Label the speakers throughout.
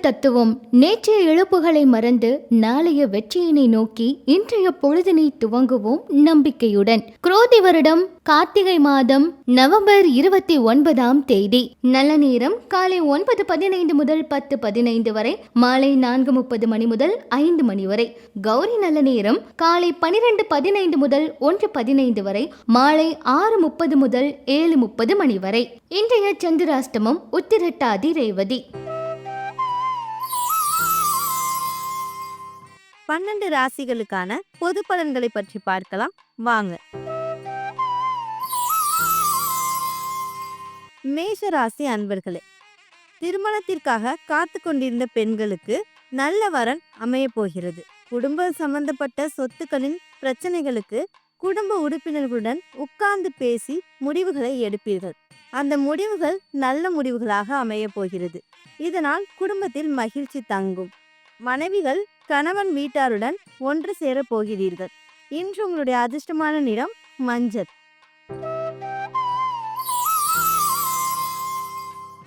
Speaker 1: தத்துவம் நேற்றைய இழப்புகளை மறந்து நாளைய வெற்றியினை நோக்கி இன்றைய பொழுதினை துவங்குவோம் நம்பிக்கையுடன். குரோதி வருடம் கார்த்திகை மாதம் நவம்பர் இருபத்தி ஒன்பதாம் தேதி. நல்ல நேரம் காலை ஒன்பது பதினைந்து முதல் பத்து பதினைந்து வரை மாலை நான்கு முப்பது மணி முதல் ஐந்து மணி வரை. கௌரி நல்ல நேரம் காலை பனிரெண்டு பதினைந்து முதல் ஒன்று பதினைந்து வரை மாலை ஆறு முப்பது முதல் ஏழு முப்பது மணி வரை. இன்றைய சந்திராஷ்டமம் உத்திரட்டாதி ரேவதி.
Speaker 2: பன்னெண்டு ராசிகளுக்கான பொது பலன்களை பற்றி பார்க்கலாம். வாங்க. மேஷ ராசி அன்பர்களே திருமணத்திற்காக காத்து கொண்டிருந்த பெண்களுக்கு நல்ல வரன் அமைய போகிறது. குடும்ப சம்பந்தப்பட்ட சொத்துக்களின் பிரச்சனைகளுக்கு குடும்ப உறுப்பினர்களுடன் உட்கார்ந்து பேசி முடிவுகளை எடுப்பீர்கள். அந்த முடிவுகள் நல்ல முடிவுகளாக அமைய போகிறது. இதனால் குடும்பத்தில் மகிழ்ச்சி தங்கும். மனைவிகள் கணவன் வீட்டாருடன் ஒன்று சேரப் போகிறீர்கள். இன்று உங்களுடைய அதிர்ஷ்டமான நிறம் மஞ்சள்.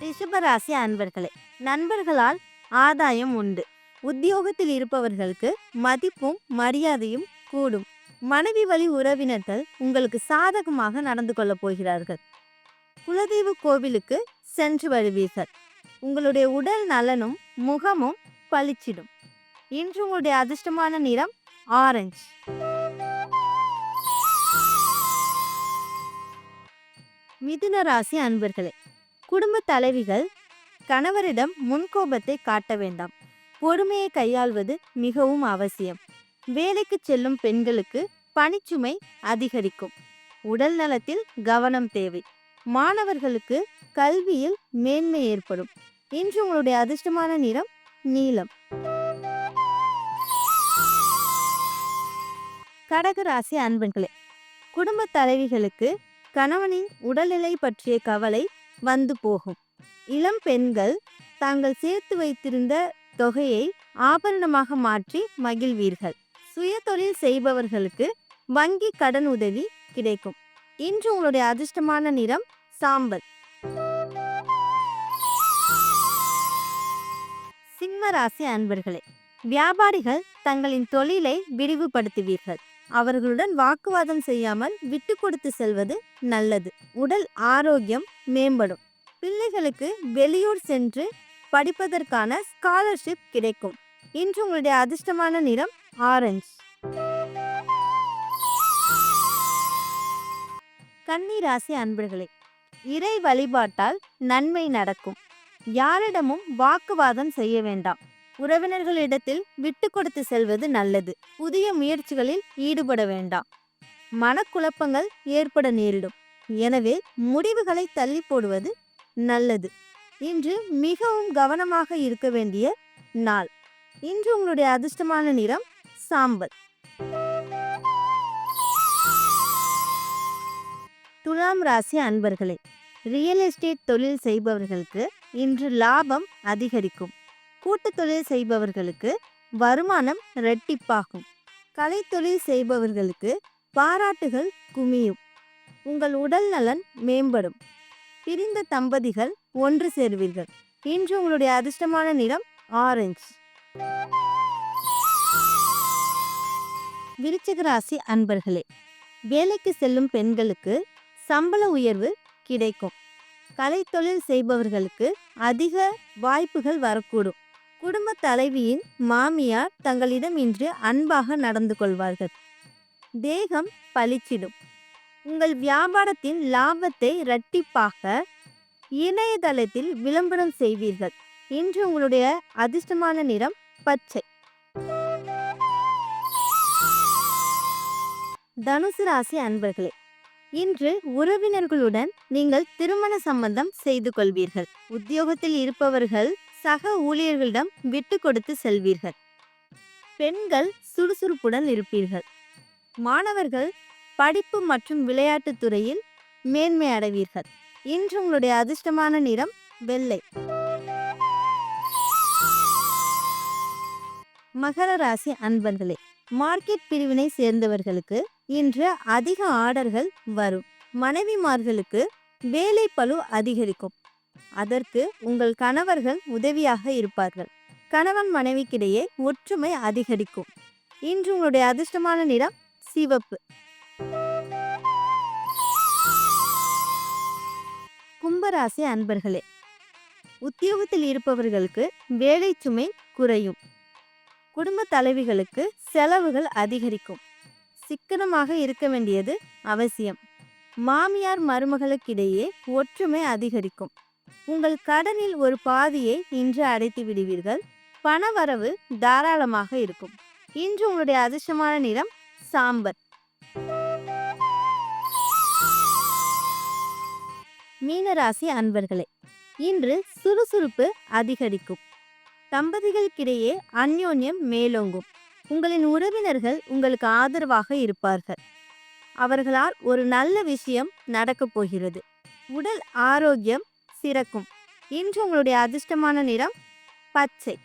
Speaker 2: ரிஷபராசி அன்பர்களே நண்பர்களால் ஆதாயம் உண்டு. உத்தியோகத்தில் இருப்பவர்களுக்கு மதிப்பும் மரியாதையும் கூடும். மனைவி வழி உறவினர்கள் உங்களுக்கு சாதகமாக நடந்து கொள்ளப் போகிறார்கள். குலதெய்வ கோவிலுக்கு சென்று வருவீர்கள். உங்களுடைய உடல் நலனும் முகமும் பளிச்சிடும். இன்று உங்களுடைய அதிர்ஷ்டமான நிறம் ஆரஞ்சு. மிதுன ராசி அன்பர்களே குடும்ப தலைவிகள் கணவரிடம் முன்கோபத்தை காட்ட வேண்டாம். பொறுமையை கையாள்வது மிகவும் அவசியம். வேலைக்கு செல்லும் பெண்களுக்கு பணிச்சுமை அதிகரிக்கும். உடல் நலத்தில் கவனம் தேவை. மாணவர்களுக்கு கல்வியில் மேன்மை ஏற்படும். இன்று உங்களுடைய அதிர்ஷ்டமான நிறம் நீலம். கடகராசி அன்பர்களே குடும்ப தலைவிகளுக்கு கணவனின் உடல்நிலை பற்றிய கவலை வந்து போகும். இளம் பெண்கள் தாங்கள் சேர்த்து வைத்திருந்த தொகையை ஆபரணமாக மாற்றி மகிழ்வீர்கள். சுய தொழில் செய்பவர்களுக்கு வங்கி கடன் உதவி கிடைக்கும். இன்று உங்களுடைய அதிர்ஷ்டமான நிறம் சாம்பல். சிம்ம ராசி அன்பர்களே வியாபாரிகள் தங்களின் தொழிலை விரிவுபடுத்துவீர்கள். அவர்களுடன் வாக்குவாதம் செய்யாமல் விட்டு கொடுத்து செல்வது நல்லது. உடல் ஆரோக்கியம் மேம்படும். பிள்ளைகளுக்கு வெளியூர் சென்று படிப்பதற்கான ஸ்காலர்ஷிப் கிடைக்கும். இன்று உங்களுடைய அதிர்ஷ்டமான நிறம் ஆரஞ்சு கன்னி ராசி அன்பர்களே இறை வழிபாட்டால் நன்மை நடக்கும். யாரிடமும் வாக்குவாதம் செய்ய வேண்டாம். உறவினர்களிடத்தில் விட்டு கொடுத்து செல்வது நல்லது. புதிய முயற்சிகளில் ஈடுபட வேண்டாம். மனக்குழப்பங்கள் ஏற்பட நேரிடும். எனவே முடிவுகளை தள்ளி போடுவது நல்லது. இன்று மிகவும் கவனமாக இருக்க வேண்டிய நாள். இன்று உங்களுடைய அதிர்ஷ்டமான நிறம் சாம்பல். துலாம் ராசி அன்பர்களே ரியல் எஸ்டேட் தொழில் செய்பவர்களுக்கு இன்று லாபம் அதிகரிக்கும். கூட்டு தொழில் செய்பவர்களுக்கு வருமானம் இரட்டிப்பாகும். கலை தொழில் செய்பவர்களுக்கு பாராட்டுகள் குமியும். உங்கள் உடல் நலன் மேம்படும். பிரிந்த தம்பதிகள் ஒன்று சேர்வீர்கள். இன்று உங்களுடைய அதிர்ஷ்டமான நிறம் ஆரஞ்சு. விருச்சிக ராசி அன்பர்களே வேலைக்கு செல்லும் பெண்களுக்கு சம்பள உயர்வு கிடைக்கும். கலைத்தொழில் செய்பவர்களுக்கு அதிக வாய்ப்புகள் வரக்கூடும். குடும்ப தலைவியின் மாமியார் தங்களிடம் இன்று அன்பாக நடந்து கொள்வார்கள். தேகம் பளிச்சிடும். உங்கள் வியாபாரத்தின் லாபத்தை இரட்டிப்பாக இணையதளத்தில் விளம்பரம் செய்வீர்கள். இன்று உங்களுடைய அதிர்ஷ்டமான நிறம் பச்சை. தனுசு ராசி அன்பர்களே இன்று உறவினர்களுடன் நீங்கள் திருமண சம்பந்தம் செய்து கொள்வீர்கள். உத்தியோகத்தில் இருப்பவர்கள் சக ஊழியர்களிடம் விட்டு கொடுத்து செல்வீர்கள். பெண்கள் சுறுசுறுப்புடன் இருப்பீர்கள். மாணவர்கள் படிப்பு மற்றும் விளையாட்டுத் துறையில் மேன்மை அடைவீர்கள். இன்று உங்களுடைய அதிர்ஷ்டமான நிறம் வெள்ளை. மகர ராசி அன்பர்களே மார்க்கெட் பிரிவினை சேர்ந்தவர்களுக்கு இன்று அதிக ஆர்டர்கள் வரும். மனைவிமார்களுக்கு வேலை பளு அதிகரிக்கும். அதற்கு உங்கள் கணவர்கள் உதவியாக இருப்பார்கள். கணவன் மனைவிக்கிடையே ஒற்றுமை அதிகரிக்கும். இன்று உங்களுடைய அதிர்ஷ்டமான நிறம் சிவப்பு. கும்பராசி அன்பர்களே உத்தியோகத்தில் இருப்பவர்களுக்கு வேலை சுமை குறையும். குடும்ப தலைவிகளுக்கு செலவுகள் அதிகரிக்கும். சிக்கனமாக இருக்க வேண்டியது அவசியம். மாமியார் மருமகளுக்கிடையே ஒற்றுமை அதிகரிக்கும். உங்கள் கடனில் ஒரு பாதியை இன்று அடைத்து விடுவீர்கள். பணவரவு தாராளமாக இருக்கும். இன்று உங்களுடைய அதிர்ஷ்டமான நிறம் சாம்பர். மீனராசி அன்பர்களே இன்று சுறுசுறுப்பு அதிகரிக்கும். தம்பதிகளுக்கிடையே அந்யோன்யம் மேலோங்கும். உங்களின் உறவினர்கள் உங்களுக்கு ஆதரவாக இருப்பார்கள். அவர்களால் ஒரு நல்ல விஷயம் நடக்கப் போகிறது. உடல் ஆரோக்கியம் சிறக்கும். இன்று உங்களுடைய அதிர்ஷ்டமான நிறம் பச்சை.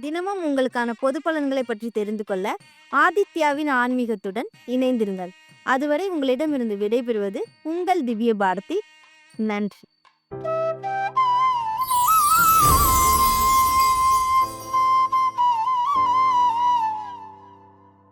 Speaker 2: தினமும் உங்களுக்கான பொது பலன்களை பற்றி தெரிந்து கொள்ள ஆதித்யாவின் ஆன்மீகத்துடன் இணைந்திருங்கள். அதுவரை உங்களிடமிருந்து விடைபெறுவது உங்கள் திவ்ய பாரதி நன்றி.